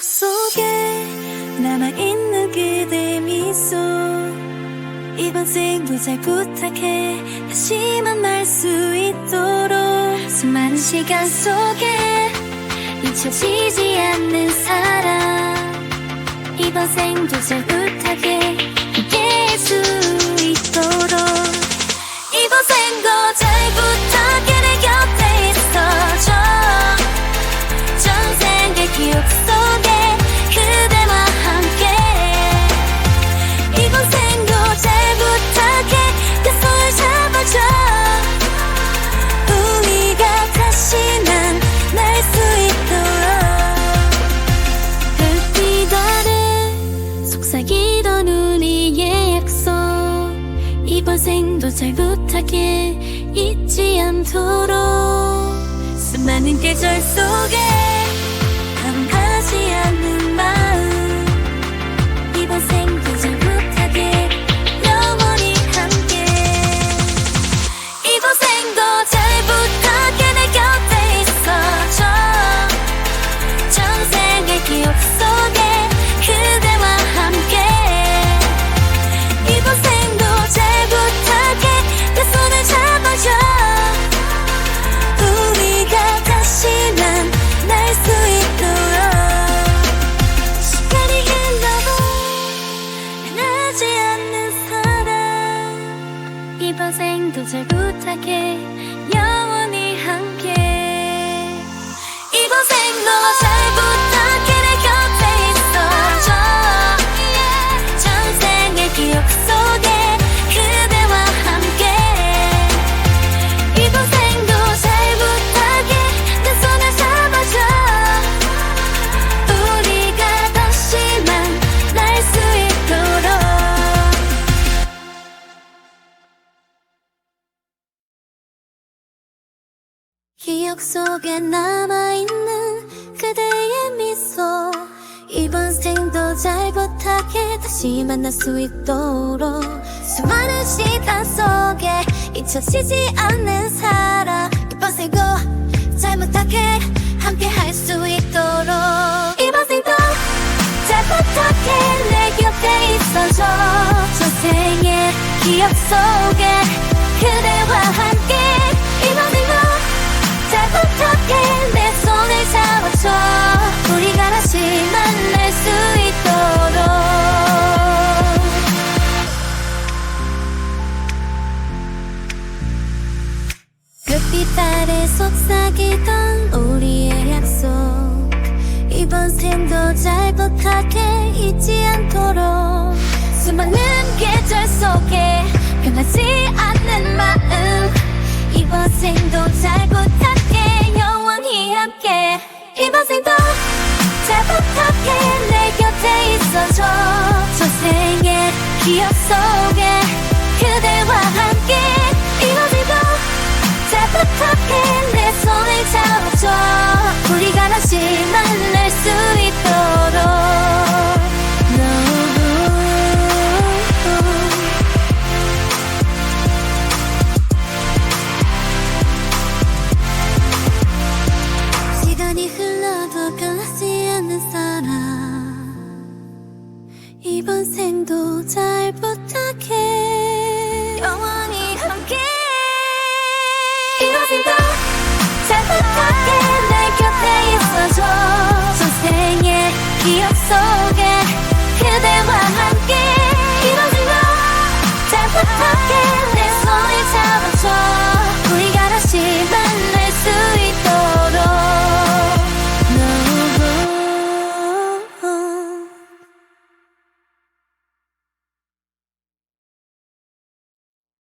기억 속에 남아있는 그대 미소. 이번 생도 잘 부탁해. 다시 만날 수 있도록. 수많은 시간 속에 잊혀지지 않는 사랑. 이번 생도 잘 부탁해 이번 생도 잘 부탁해. 잊지 않도록. 수많은 계절 속에 부탁해. 영원히 함께. 이번 생도 잘 부탁해 기억 속에 남아있는 그대의 미소. 이번 생도 잘 부탁해. 다시 만날 수 있도록. 수많은 시간 속에 잊혀지지 않는 사랑. 이번 생도 잘 부탁해. 함께 할 수 있도록. 이번 생도 잘 부탁해. 내 곁에 있어줘. 전생의 기억 속에 그대와 함께 내 손을 잡아줘. 우리가 다시 만날 수 있도록. 끝빛 아래 속삭이던 우리의 약속. 이번 생도 잘 부탁해 잊지 않도록. 수많은 계절 속에 변하지 않는 마음 부탁해 내 손을 잡아줘. 우리가 다시 만날 수 있도록. No. 시간이 흘러도 변하지 않는 사랑 이번 생도 잘부